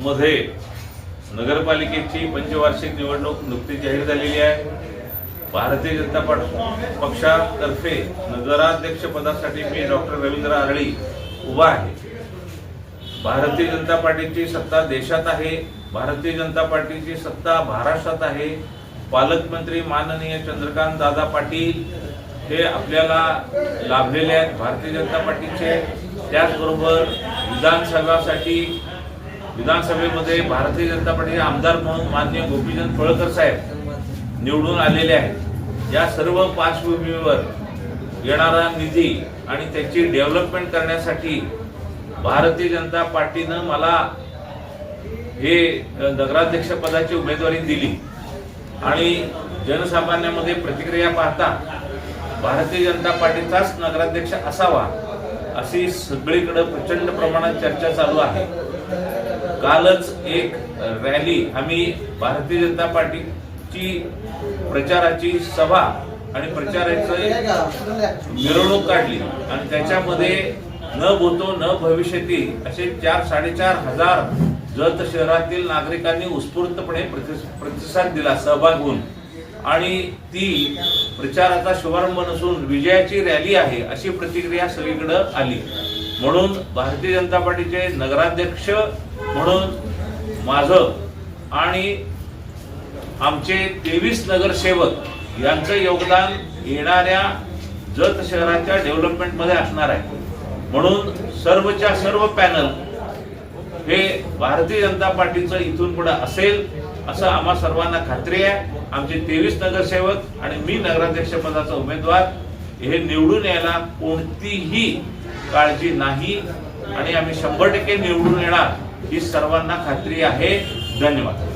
मध्ये नगरपालिकेची पंचवार्षिक निवडणूक नुकतीच जाहीर झालेली आहे. भारतीय जनता पाट- पक्षातर्फे नगराध्यक्ष पदासाठी मी डॉक्टर रवींद्र आरळी उभा आहे. भारतीय जनता पार्टीची सत्ता देशात आहे. भारतीय जनता पार्टीची सत्ता महाराष्ट्रात आहे. पालकमंत्री माननीय चंद्रकांत दादा पाटील हे आपल्याला लाभलेले आहेत. भारतीय जनता पार्टीचे त्याचबरोबर विधानसभासाठी विधानसभेमध्ये भारतीय जनता पार्टीचे आमदार म्हणून मान्य गोपीचंद फळकर साहेब निवडून आलेले आहेत. या सर्व पार्श्वभूमीवर येणारा निधी आणि त्याची डेव्हलपमेंट करण्यासाठी भारतीय जनता पार्टीनं मला हे नगराध्यक्ष पदाची उमेदवारी दिली. आणि जनसामान्यामध्ये प्रतिक्रिया पाहता भारतीय जनता पार्टीचाच नगराध्यक्ष असावा अशी सगळीकडे प्रचंड प्रमाणात चर्चा चालू आहे. कालच एक रॅली आम्ही भारतीय जनता पार्टीची प्रचाराची सभा आणि प्रचाराचं मिरवणूक काढली. आणि त्याच्यामध्ये न बोतो न भविष्यती असे चार साडेचार हजार जत शहरातील नागरिकांनी उत्स्फूर्तपणे प्रतिसाद दिला सहभाग होऊन. आणि ती प्रचाराचा शुभारंभ नसून विजयाची रॅली आहे अशी प्रतिक्रिया सगळीकडे आली. म्हणून भारतीय जनता पार्टीचे नगराध्यक्ष म्हणून माझं आणि आमचे तेवीस नगरसेवक यांचं योगदान येणाऱ्या जत शहराच्या डेव्हलपमेंटमध्ये असणार आहे. म्हणून सर्वच्या सर्व पॅनल हे भारतीय जनता पार्टीचं इथून पुढे असेल असं आम्हा सर्वांना खात्री आहे. आमचे तेवीस नगरसेवक आणि मी नगराध्यक्ष पदाचा उमेदवार हे निवडून यायला कोणतीही काळजी नाही आणि आम्ही शंभर टक्के निवडून येणार ही सर्वांना खात्री आहे. धन्यवाद.